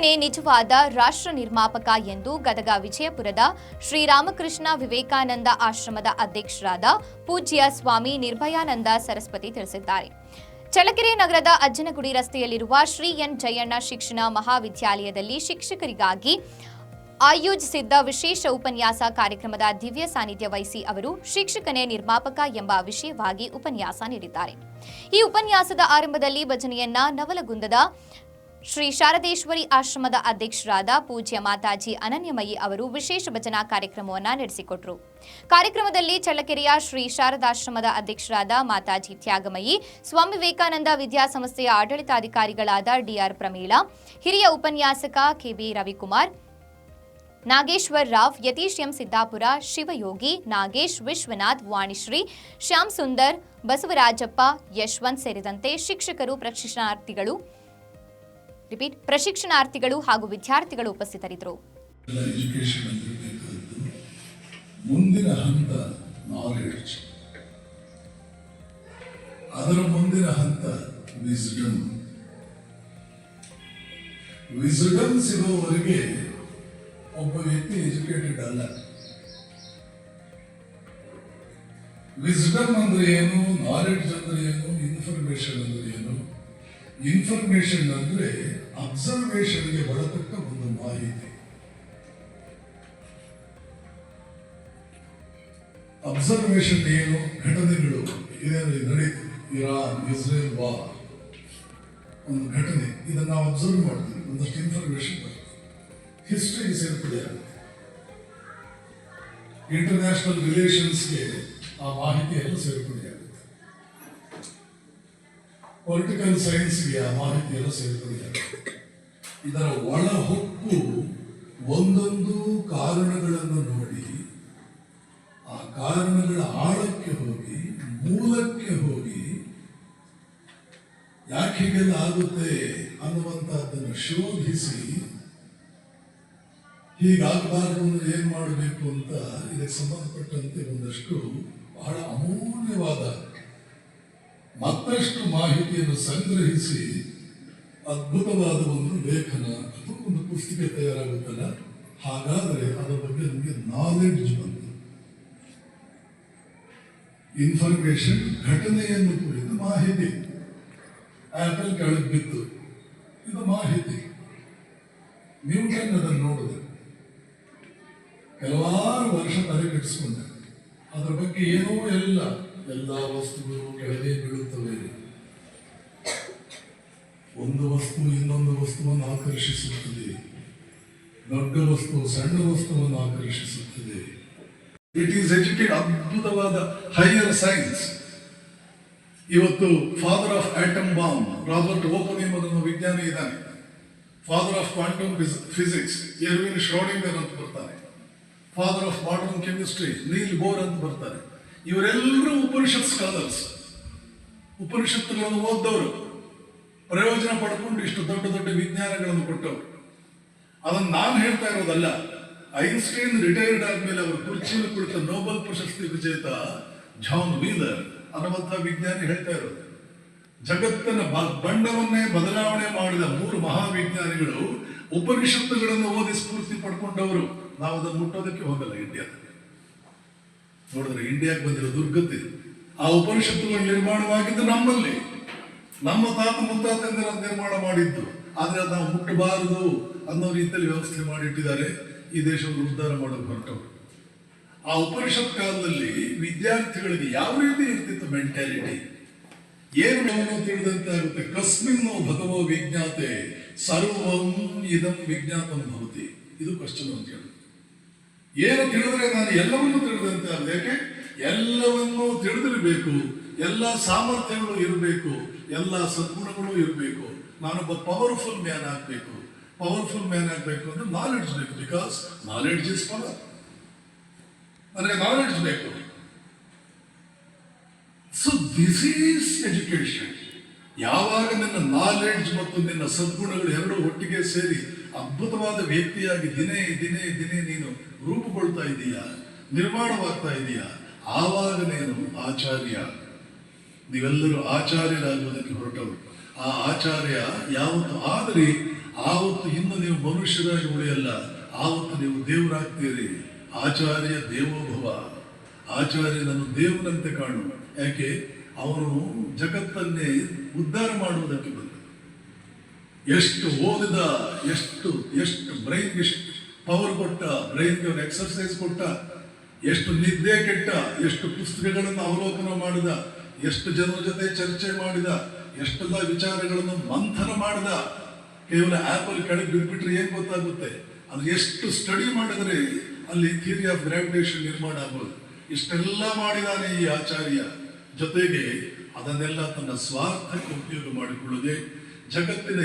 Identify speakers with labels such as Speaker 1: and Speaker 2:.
Speaker 1: ನಿಜವಾದ ರಾಷ್ಟ್ರ ನಿರ್ಮಾಪಕ ಎಂದು ಗದಗ ವಿಜಯಪುರದ ಶ್ರೀರಾಮಕೃಷ್ಣ ವಿವೇಕಾನಂದ ಆಶ್ರಮದ ಅಧ್ಯಕ್ಷರಾದ ಪೂಜ್ಯ ಸ್ವಾಮಿ ನಿರ್ಭಯಾನಂದ ಸರಸ್ವತಿ ತಿಳಿಸಿದ್ದಾರೆ. ಚಳ್ಳಕೆರೆ ನಗರದ ಅಜ್ಜನಗುಡಿ ರಸ್ತೆಯಲ್ಲಿರುವ ಶ್ರೀ ಎನ್ ಜಯಣ್ಣ ಶಿಕ್ಷಣ ಮಹಾವಿದ್ಯಾಲಯದಲ್ಲಿ ಶಿಕ್ಷಕರಿಗಾಗಿ ಆಯೋಜಿಸಿದ್ದ ವಿಶೇಷ ಉಪನ್ಯಾಸ ಕಾರ್ಯಕ್ರಮದ ದಿವ್ಯ ಸಾನ್ನಿಧ್ಯ ವಹಿಸಿ ಅವರು ಶಿಕ್ಷಕನೇ ನಿರ್ಮಾಪಕ ಎಂಬ ವಿಷಯವಾಗಿ ಉಪನ್ಯಾಸ ನೀಡಿದ್ದಾರೆ. ಈ ಉಪನ್ಯಾಸದ ಆರಂಭದಲ್ಲಿ ಭಜನೆಯನ್ನ ನವಲಗುಂದದ ಶ್ರೀ ಶಾರದೇಶ್ವರಿ ಆಶ್ರಮದ ಅಧ್ಯಕ್ಷರಾದ ಪೂಜ್ಯ ಮಾತಾಜಿ ಅನನ್ಯಮಯಿ ಅವರು ವಿಶೇಷ ಭಜನಾ ಕಾರ್ಯಕ್ರಮವನ್ನು ನಡೆಸಿಕೊಟ್ರು. ಕಾರ್ಯಕ್ರಮದಲ್ಲಿ ಚಳ್ಳಕೆರೆಯ ಶ್ರೀ ಶಾರದಾಶ್ರಮದ ಅಧ್ಯಕ್ಷರಾದ ಮಾತಾಜಿ ತ್ಯಾಗಮಯಿ, ಸ್ವಾಮಿ ವಿವೇಕಾನಂದ ವಿದ್ಯಾಸಂಸ್ಥೆಯ ಆಡಳಿತಾಧಿಕಾರಿಗಳಾದ ಡಿಆರ್ ಪ್ರಮೀಳಾ, ಹಿರಿಯ ಉಪನ್ಯಾಸಕ K B Ravikumar, Nageshwar Rao, Yathish M Siddapura, Shivayogi, Nagesh, Vishwanath, Vanishree, Shyam Sundar, Basavarajappa, Yashwant ಸೇರಿದಂತೆ ಶಿಕ್ಷಕರು, ಪ್ರಶಿಕ್ಷಣಾರ್ಥಿಗಳು ರಿಪೀಟ್ ಪ್ರಶಿಕ್ಷಣಾರ್ಥಿಗಳು ಹಾಗೂ ವಿದ್ಯಾರ್ಥಿಗಳು ಉಪಸ್ಥಿತರಿದ್ದರು.
Speaker 2: ಮುಂದಿನ ಹಂತ ನಾಲೆಡ್ಜ್ ಅದರ ಮುಂದಿನ ಹಂತ ವಿಸ್ಡಮ್ ವಿಸ್ಡಮ್ ಸಿಗೋವರೆಗೆ ಒಬ್ಬ ವ್ಯಕ್ತಿ ಎಜುಕೇಟೆಡ್ ಅಲ್ಲ. ವಿಸ್ಡಮ್ ಅಂದ್ರೆ ಏನು? ನಾಲೆಡ್ಜ್ ಅಂದ್ರೆ ಏನು? ಇನ್ಫಾರ್ಮೇಶನ್ ಅಂದ್ರೆ ಏನು? ಇನ್ಫಾರ್ಮೇಶನ್ ಅಂದ್ರೆ ಅಬ್ಸರ್ವೇಷನ್ಗೆ ಒಳಪಟ್ಟ ಒಂದು ಮಾಹಿತಿ. ಅಬ್ಸರ್ವೇಷನ್ ಏನು? ಘಟನೆಗಳು. ಇದೇನು ನಡೀತು. ಇರಾನ್, ಇಸ್ರೇಲ್ ವಾರ್ ಒಂದು ಘಟನೆ. ಇದನ್ನು ನಾವು ಅಬ್ಸರ್ವ್ ಮಾಡ್ತೀವಿ. ಒಂದಷ್ಟು ಇನ್ಫಾರ್ಮೇಶನ್ ಬರ್ತದೆ. ಹಿಸ್ಟ್ರಿ ಸೇರ್ಪಡೆ ಆಗುತ್ತೆ. ಇಂಟರ್ನ್ಯಾಷನಲ್ ರಿಲೇಷನ್ಸ್ಗೆ ಆ ಮಾಹಿತಿ ಎಲ್ಲ ಸೇರ್ಪಡೆ ಪೊಲಿಟಿಕಲ್ ಸೈನ್ಸ್ಗೆ ಆ ಮಾಹಿತಿಯೆಲ್ಲ ಸೇರ್ಪಡೆ ಇದರ ಒಳ ಹೊಕ್ಕು ಒಂದೊಂದು ಕಾರಣಗಳನ್ನು ನೋಡಿ, ಆ ಕಾರಣಗಳ ಆಳಕ್ಕೆ ಹೋಗಿ, ಮೂಲಕ್ಕೆ ಹೋಗಿ ಯಾಕೆ ಹೀಗೆಲ್ಲ ಆಗುತ್ತೆ ಅನ್ನುವಂತಹದ್ದನ್ನು ಶೋಧಿಸಿ, ಹೀಗಾಗಬಾರ್ದು ಏನ್ ಮಾಡಬೇಕು ಅಂತ ಇದಕ್ಕೆ ಸಂಬಂಧಪಟ್ಟಂತೆ ಒಂದಷ್ಟು ಬಹಳ ಅಮೂಲ್ಯವಾದ ಮತ್ತಷ್ಟು ಮಾಹಿತಿಯನ್ನು ಸಂಗ್ರಹಿಸಿ ಅದ್ಭುತವಾದ ಒಂದು ಲೇಖನ ಅಥವಾ ಒಂದು ಪುಸ್ತಕ ತಯಾರಾಗುತ್ತಲ್ಲ? ಹಾಗಾದರೆ ಅದರ ಬಗ್ಗೆ ನಮಗೆ ನಾಲೆಡ್ಜ್ ಬಂತು. ಇನ್ಫಾರ್ಮೇಶನ್ ಘಟನೆಯನ್ನು ಕುರಿತು ಮಾಹಿತಿ. ಆಪಲ್ ಕೆಳಗೆ ಬಿತ್ತು. ಇದು ಮಾಹಿತಿ. ನ್ಯೂಟನ್ ಅದನ್ನು ನೋಡಿದೆ. ಕೆಲವಾರು ವರ್ಷ ತಲೆಗೆಡಿಸ್ಕೊಂಡೆ ಅದರ ಬಗ್ಗೆ ಏನೂ ಎಲ್ಲ ಎಲ್ಲ ವಸ್ತುಗಳು ಕೆಳಗೆ ಬೀಳುತ್ತವೆ. ಒಂದು ವಸ್ತು ಇನ್ನೊಂದು ವಸ್ತುವನ್ನು ಆಕರ್ಷಿಸುತ್ತದೆ. ದೊಡ್ಡ ವಸ್ತು ಸಣ್ಣ ವಸ್ತುವನ್ನು ಆಕರ್ಷಿಸುತ್ತದೆ. ಇಟ್ ಈಸ್ ಎಜುಕೇಟ್ ಅದ್ಭುತವಾದ ಹೈಯರ್ ಸೈನ್ಸ್ ಇವತ್ತು father of atom bomb Robert Oppenheimer ಅದನ್ನು ವಿಜ್ಞಾನಿ ಇದ್ದಾನೆ. Father of quantum physics Erwin Schrodinger ಅಂತ ಬರ್ತಾನೆ. Father of modern chemistry Niels Bohr ಅಂತ ಬರ್ತಾರೆ. ಇವರೆಲ್ಲರೂ ಉಪನಿಷತ್ ಸ್ಕಾಲರ್ಸ್ ಉಪನಿಷತ್ತುಗಳನ್ನು ಓದ್ದವರು. ಪ್ರಯೋಜನ ಪಡ್ಕೊಂಡು ಇಷ್ಟು ದೊಡ್ಡ ದೊಡ್ಡ ವಿಜ್ಞಾನಗಳನ್ನು ಕೊಟ್ಟವರು. ಅದನ್ನು ನಾನು ಹೇಳ್ತಾ ಇರೋದಲ್ಲ, ಐನ್ಸ್ಟೈನ್ ರಿಟೈರ್ಡ್ ಆದ್ಮೇಲೆ ಅವರು ಕುರ್ಚಿಯಲ್ಲಿ ಕುಳಿತ ನೋಬೆಲ್ ಪ್ರಶಸ್ತಿ ವಿಜೇತ ಜಾನ್ ವೀಲರ್ ಅನ್ನುವಂಥ ವಿಜ್ಞಾನಿ ಹೇಳ್ತಾ ಇರೋದು. ಜಗತ್ತನ್ನ ಬಂಡವನ್ನೇ ಬದಲಾವಣೆ ಮಾಡಿದ ಮೂರು ಮಹಾವಿಜ್ಞಾನಿಗಳು ಉಪನಿಷತ್ತುಗಳನ್ನು ಓದಿ ಸ್ಫೂರ್ತಿ ಪಡ್ಕೊಂಡವರು. ನಾವು ಅದನ್ನು ಮುಟ್ಟೋದಕ್ಕೆ ಹೋಗಲ್ಲ ಇಂಡಿಯಾದಲ್ಲಿ ನೋಡಿದ್ರೆ ಇಂಡಿಯಾಕ್ಕೆ ಬಂದಿರೋ ದುರ್ಗತಿ ಆ ಉಪನಿಷತ್ತುಗಳು ನಿರ್ಮಾಣವಾಗಿದ್ದು ನಮ್ಮಲ್ಲಿ. ನಮ್ಮ ತಾತ ಮುತ್ತಾತಂದಿರ ನಿರ್ಮಾಣ ಮಾಡಿದ್ದು. ಆದ್ರೆ ಅದು ನಾವು ಮುಟ್ಟಬಾರದು ಅನ್ನೋ ರೀತಿಯಲ್ಲಿ ವ್ಯವಸ್ಥೆ ಮಾಡಿಟ್ಟಿದ್ದಾರೆ. ಈ ದೇಶವನ್ನು ಉದ್ಧಾರ ಮಾಡಲು ಹೊರಟವರು. ಆ ಉಪನಿಷತ್ ಕಾಲದಲ್ಲಿ ವಿದ್ಯಾರ್ಥಿಗಳಿಗೆ ಯಾವ ರೀತಿ ಇರ್ತಿತ್ತು ಮೆಂಟಾಲಿಟಿ ಏನು ನಾವು ತಿಳಿದಂತೆ ಆಗುತ್ತೆ? ಕಸ್ಮಿನ್ನೋ ಭಗವೋ ವಿಜ್ಞಾತೆ ಸರ್ವಂ ಇದಂ ವಿಜ್ಞಾತಂ ಭವತಿ. ಇದು ಕ್ವಶನ್ ಅಂತ ಹೇಳಿ ಏನು ತಿಳಿದ್ರೆ ನಾನು ಎಲ್ಲವನ್ನೂ ತಿಳಿದಂತೆ ಅಲ್ಲ ಯಾಕೆ ಎಲ್ಲವನ್ನೂ ತಿಳಿದಿರಬೇಕು. ಎಲ್ಲ ಸಾಮರ್ಥ್ಯಗಳು ಇರಬೇಕು. ಎಲ್ಲ ಸದ್ಗುಣಗಳು ಇರಬೇಕು. ನಾನೊಬ್ಬ ಪವರ್ಫುಲ್ ಮ್ಯಾನ್ ಆಗಬೇಕು. ಪವರ್ಫುಲ್ ಮ್ಯಾನ್ ಆಗಬೇಕು ಅಂದ್ರೆ ನಾಲೆಡ್ಜ್ ಬೇಕು ಬಿಕಾಸ್ ನಾಲೆಡ್ಜ್ ಇಸ್ ಪವರ್ ಅಂದ್ರೆ ನಾಲೆಡ್ಜ್ ಬೇಕು. ಸೊ ದಿಸ್ ಈಸ್ ಎಜುಕೇಶನ್ ಯಾವಾಗ ನಿನ್ನ ನಾಲೆಡ್ಜ್ ಮತ್ತು ನಿನ್ನ ಸದ್ಗುಣಗಳು ಎರಡು ಒಟ್ಟಿಗೆ ಸೇರಿ ಅದ್ಭುತವಾದ ವ್ಯಕ್ತಿಯಾಗಿ ದಿನೇ ದಿನೇ ದಿನೇ ನೀನು ರೂಪುಗೊಳ್ತಾ ಇದೀಯಾ? ನಿರ್ಮಾಣವಾಗ್ತಾ ಇದೀಯಾ? ಆವಾಗ ನೀನು ಆಚಾರ್ಯ, ನೀವೆಲ್ಲರೂ ಆಚಾರ್ಯರಾಗುವುದಕ್ಕೆ ಹೊರಟವರು. ಆ ಆಚಾರ್ಯ ಯಾವತ್ತು ಆದರೆ, ಆವತ್ತು ಇನ್ನು ನೀವು ಮನುಷ್ಯರಾಗಿ ಉಳಿಯಲ್ಲ, ಆವತ್ತು ನೀವು ದೇವರಾಗ್ತೀರಿ. ಆಚಾರ್ಯ ದೇವೋಭವ. ಆಚಾರ್ಯನನ್ನು ದೇವರಂತೆ ಕಾಣು. ಯಾಕೆ? ಅವನು ಜಗತ್ತನ್ನೇ ಉದ್ಧಾರ ಮಾಡುವುದಕ್ಕೆ ಬಂದ. ಎಷ್ಟು ಓದಿದ, ಎಷ್ಟು ಎಷ್ಟು ಬ್ರೈನ್ ಎಷ್ಟು ಪವರ್ ಕೊಟ್ಟ ಬ್ರೈನ್ಗೆ ಅವನು ಎಕ್ಸರ್ಸೈಸ್ ಕೊಟ್ಟ, ಎಷ್ಟು ನಿದ್ದೆ ಕೆಟ್ಟ, ಎಷ್ಟು ಪುಸ್ತಕಗಳನ್ನು ಅವಲೋಕನ ಮಾಡಿದ, ಎಷ್ಟು ಜನರ ಜೊತೆ ಚರ್ಚೆ ಮಾಡಿದ, ಎಷ್ಟೆಲ್ಲ ವಿಚಾರಗಳನ್ನು ಮಂಥನ ಮಾಡಿದ, ಕೇವಲ ಆ್ಯಪಲ್ ಕೆಳಗೆ ಬಿಟ್ಬಿಟ್ರೆ ಏನ್ ಗೊತ್ತಾಗುತ್ತೆ? ಅದು ಎಷ್ಟು ಸ್ಟಡಿ ಮಾಡಿದ್ರೆ ಅಲ್ಲಿ ಥಿಯರಿ ಆಫ್ ಗ್ರಾವಿಟೇಷನ್ ನಿರ್ಮಾಣ ಆಗೋದು ಇಷ್ಟೆಲ್ಲ ಮಾಡಿದಾನೆ ಈ ಆಚಾರ್ಯ. ಜೊತೆಗೆ ಅದನ್ನೆಲ್ಲ ತನ್ನ ಸ್ವಾರ್ಥಕ್ಕೆ ಉಪಯೋಗ ಮಾಡಿಕೊಳ್ಳದೆ ಜಗತ್ತಿನ